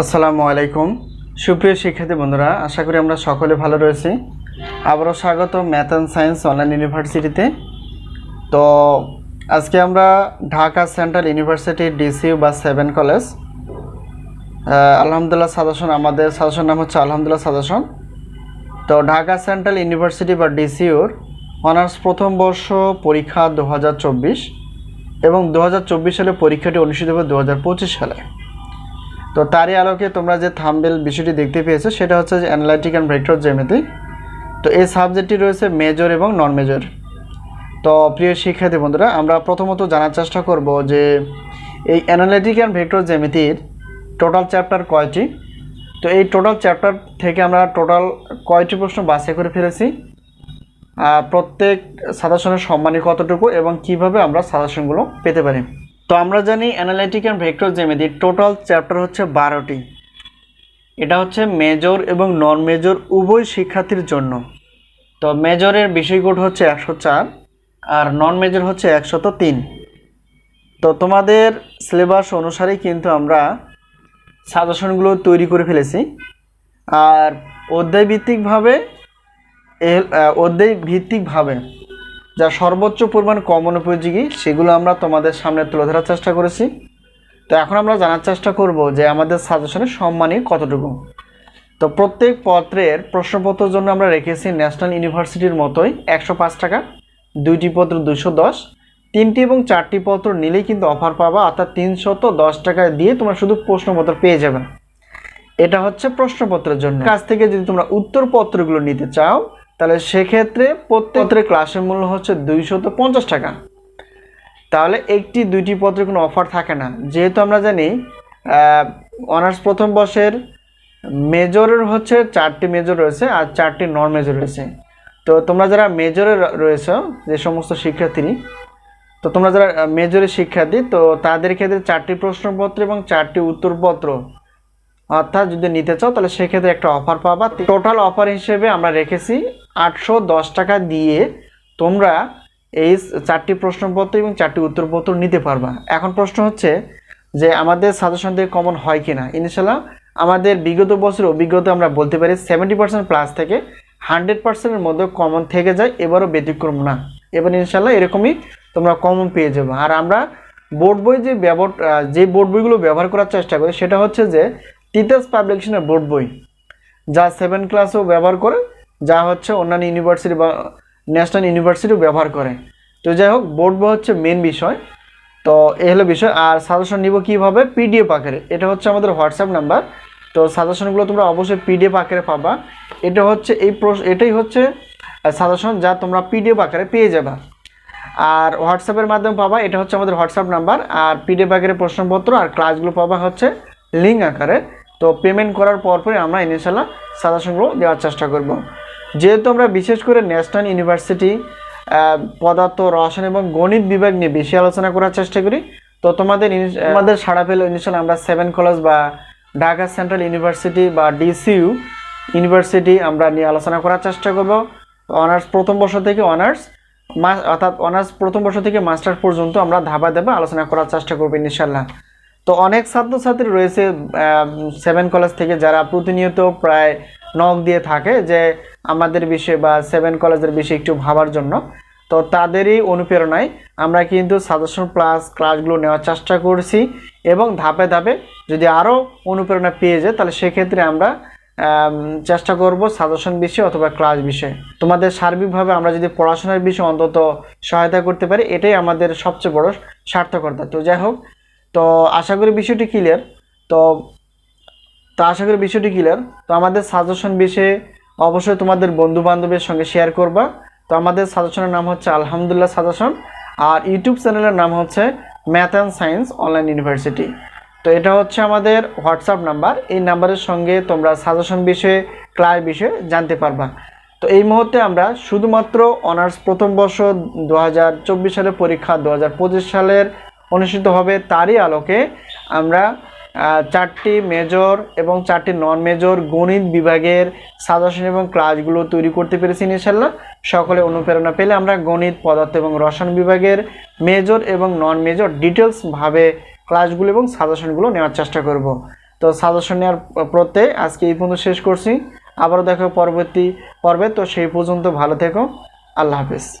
আসসালামু আলাইকুম। সুপ্রিয় শিক্ষার্থী বন্ধুরা, আশা করি আমরা সকলে ভালো রয়েছি। আবারও স্বাগত ম্যাথ অ্যান্ড সায়েন্স অনলাইন ইউনিভার্সিটিতে। তো আজকে আমরা ঢাকা সেন্ট্রাল ইউনিভার্সিটি ডিসিউ বা সেভেন কলেজ আলহামদুলিল্লাহ সাজেশন, আমাদের সাদাসন নাম হচ্ছে আলহামদুলিল্লাহ সাদাসন তো ঢাকা সেন্ট্রাল ইউনিভার্সিটি বা ডিসিউর অনার্স প্রথম বর্ষ পরীক্ষা দু হাজার চব্বিশ এবং দু হাজার চব্বিশ সালে পরীক্ষাটি অনুষ্ঠিত হবে দু হাজার পঁচিশ সালে। তো তারই আলোকে তোমরা যে থাম্বেল বিষয়টি দেখতে পেয়েছ, সেটা হচ্ছে যে অ্যানালাইটিক অ্যান্ড ভেক্টর জ্যামিতি। তো এই সাবজেক্টটি রয়েছে মেজর এবং নন মেজর তো প্রিয় শিক্ষার্থী বন্ধুরা, আমরা প্রথমত জানার চেষ্টা করব যে এই অ্যানালাইটিক অ্যান্ড ভেক্টর জ্যামিতির টোটাল চ্যাপ্টার কয়টি? তো এই টোটাল চ্যাপ্টার থেকে আমরা টোটাল কয়টি প্রশ্ন বাছাই করে ফেলেছি? আর প্রত্যেক সাদাসনের সম্মানী কতটুকু এবং কীভাবে আমরা সাদাসনগুলো পেতে পারি? তো আমরা জানি অ্যানালাইটিক অ্যান্ড ভেক্টর জ্যামিতির টোটাল চ্যাপ্টার হচ্ছে বারোটি। এটা হচ্ছে মেজর এবং নন মেজর উভয় শিক্ষার্থীর জন্য। তো মেজরের বিষয়কোড হচ্ছে একশো চার আর নন মেজর হচ্ছে একশত তিন। তো তোমাদের সিলেবাস অনুসারেই কিন্তু আমরা সাজেশনগুলো তৈরি করে ফেলেছি। আর অধ্যায় ভিত্তিকভাবে এ- আহ, অধ্যায় ভিত্তিকভাবে যা সর্বোচ্চ পরিমাণ কমন উপযোগী, সেগুলো আমরা তোমাদের সামনে তুলে ধরার চেষ্টা করেছি। তো এখন আমরা জানার চেষ্টা করব যে আমাদের সাজেশনের সম্মানী কতটুকু। তো প্রত্যেক পত্রের প্রশ্নপত্রের জন্য আমরা রেখেছি ন্যাশনাল ইউনিভার্সিটির মতোই একশো পাঁচ টাকা, দুইটি পত্র দুশো দশ, তিনটি এবং চারটি পত্র নিলেই কিন্তু অফার পাবা, অর্থাৎ তিনশত দশ টাকা দিয়ে তোমরা শুধু প্রশ্নপত্র পেয়ে যাবে। এটা হচ্ছে প্রশ্নপত্রের জন্য। কাছ থেকে যদি তোমরা উত্তরপত্রগুলো নিতে চাও তাহলে সেক্ষেত্রে প্রত্যেকের ক্লাসের মূল্য হচ্ছে দুইশত পঞ্চাশ টাকা। তাহলে একটি দুইটি পত্রে কোনো অফার থাকে না। যেহেতু আমরা জানি অনার্স প্রথম বর্ষের মেজরের হচ্ছে চারটি মেজর রয়েছে আর চারটি নন মেজর রয়েছে। তো তোমরা যারা মেজরে রয়েছে যে সমস্ত শিক্ষার্থী তো তোমরা যারা মেজরের শিক্ষার্থী তো তাদের ক্ষেত্রে চারটি প্রশ্নপত্র এবং চারটি উত্তরপত্র অর্থাৎ যদি নিতে চাও তাহলে সেক্ষেত্রে একটা অফার পাবা। টোটাল অফার হিসেবে আমরা রেখেছি আটশো দশ টাকা দিয়ে তোমরা এই চারটি প্রশ্নপত্র এবং চারটি উত্তরপত্র নিতে পারবা। এখন প্রশ্ন হচ্ছে যে আমাদের সাজেশন থেকে কমন হয় কি না ইনশাল্লাহ আমাদের বিগত বছরের অভিজ্ঞতা আমরা বলতে পারি সেভেন্টি পার্সেন্ট প্লাস থেকে হান্ড্রেড পার্সেন্টের মধ্যে কমন থেকে যায়, এবারও ব্যতিক্রম না। এবার ইনশাল্লাহ এরকমই তোমরা কমন পেয়ে যাবে। আর আমরা বোর্ড বই যে ব্যবহার যে বোর্ড বইগুলো ব্যবহার করার চেষ্টা করি, সেটা হচ্ছে যে তিতাস পাবলিকেশনের বোর্ড বই, যা সেভেন ক্লাসেও ব্যবহার করে যা হচ্ছে অন্যান্য ইউনিভার্সিটি বা ন্যাশনাল ইউনিভার্সিটিও ব্যবহার করে। তো যাই হোক বোর্ড বই হচ্ছে মেন বিষয়। তো এ হলো বিষয়। আর সাজেশন নিব কীভাবে? পিডিএফ আকারে। এটা হচ্ছে আমাদের হোয়াটসঅ্যাপ নাম্বার তো সাজেশনগুলো তোমরা অবশ্যই পিডিএফ আকারে পাবা। এটা হচ্ছে এই এটাই হচ্ছে সাজেশন যা তোমরা পিডিএফ আকারে পেয়ে যাবা। আর হোয়াটসঅ্যাপের মাধ্যমে পাবা। এটা হচ্ছে আমাদের হোয়াটসঅ্যাপ নাম্বার আর পিডিএফ আকারে প্রশ্নপত্র আর ক্লাসগুলো পাবা হচ্ছে লিঙ্ক আকারে। তো পেমেন্ট করার পরপরই আমরা ইনশাল্লাহ সাজেশনগুলো দেওয়ার চেষ্টা করব। যেহেতু আমরা বিশেষ করে ন্যাশনাল ইউনিভার্সিটি পদার্থ, রসায়ন এবং গণিত বিভাগ নিয়ে বেশি আলোচনা করার চেষ্টা করি, তো তোমাদের আমাদের সাড়া পেলে ইনশাল্লাহ আমরা সেভেন কলেজ বা ঢাকা সেন্ট্রাল ইউনিভার্সিটি বা ডিসিইউ ইউনিভার্সিটি আমরা নিয়ে আলোচনা করার চেষ্টা করব। অনার্স প্রথম বর্ষ থেকে অনার্স অর্থাৎ অনার্স প্রথম বর্ষ থেকে মাস্টার পর্যন্ত আমরা ধাবা ধাবা আলোচনা করার চেষ্টা করব ইনশাল্লাহ তো অনেক ছাত্রছাত্রী রয়েছে সেভেন কলেজ থেকে যারা প্রতিনিয়ত প্রায় নক দিয়ে থাকে যে আমাদের বিষয়ে বা সেভেন কলেজের বিষয়ে একটু ভাবার জন্য। তো তাদেরই অনুপ্রেরণায় আমরা কিন্তু সাজেশন প্লাস ক্লাসগুলো নেওয়ার চেষ্টা করছি এবং ধাপে ধাপে যদি আরও অনুপ্রেরণা পেয়ে যায়, তাহলে সেক্ষেত্রে আমরা চেষ্টা করব সাজেশন বিষয়ে অথবা ক্লাস বিষয়ে। তোমাদের সার্বিকভাবে আমরা যদি পড়াশোনার বিষয়ে অন্তত সহায়তা করতে পারি, এটাই আমাদের সবচেয়ে বড় সার্থকতা। তো যাই হোক, তো আশা করি বিষয়টি ক্লিয়ার তো তো আশা করি বিষয়টি ক্লিয়ার তো আমাদের সাজেশন বিষয়ে অবশ্যই তোমাদের বন্ধু বান্ধবের সঙ্গে শেয়ার করবা। তো আমাদের সাজেশনের নাম হচ্ছে আলহামদুলিল্লাহ সাজেশন আর ইউটিউব চ্যানেলের নাম হচ্ছে math and science online university তো এটা হচ্ছে আমাদের হোয়াটসঅ্যাপ নাম্বার। এই নাম্বারের সঙ্গে তোমরা সাজেশন বিষয়ে ক্লাস বিষয়ে জানতে পারবা। তো এই মুহূর্তে আমরা শুধুমাত্র অনার্স প্রথম বর্ষ দু হাজার চব্বিশ সালের পরীক্ষা দু হাজার পঁচিশ সালের অনুষ্ঠিত হবে তারই আলোকে আমরা চারটি মেজর এবং চারটি নন মেজর গণিত বিভাগের সাজেশন এবং ক্লাসগুলো তৈরি করতে পেরেছি ইনশাল্লাহ। সকলে অনুপ্রেরণা পেলে আমরা গণিত, পদার্থ এবং রসায়ন বিভাগের মেজর এবং নন মেজর ডিটেলসভাবে ক্লাসগুলো এবং সাজেশনগুলো নেওয়ার চেষ্টা করব। তো সাজেশন নেওয়ার প্রত্যে আজকে এই পর্যন্ত শেষ করছি। আবারও দেখো পরবর্তী পর্বে। তো সেই পর্যন্ত ভালো থেকো। আল্লাহ হাফিজ।